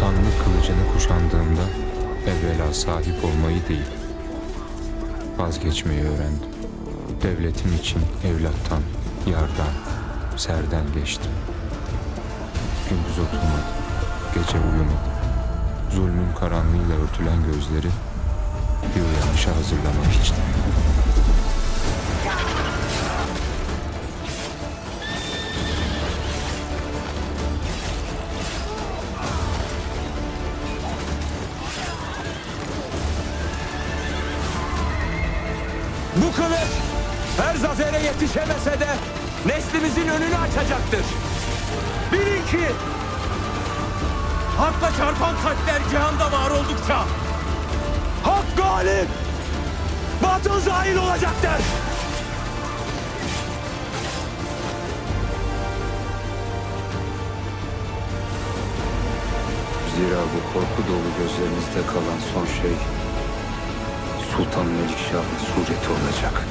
sultanlık kılıcını kuşandığımda evvela sahip olmayı değil, vazgeçmeyi öğrendim. Devletim için evlattan, yardan, serden geçtim. Gündüz oturmadım, gece uyumadım. Zulmün karanlığıyla örtülen gözleri bir uyanışa hazırlamak için. Bu kılıç her zafere yetişemese de neslimizin önünü açacaktır. Bilin ki Hakla çarpan kalpler cihanda var oldukça Hak galip, batıl zahil olacaktır. Zira bu korku dolu gözlerinizde kalan son şey Sultan Melikşah'ın sureti olacak.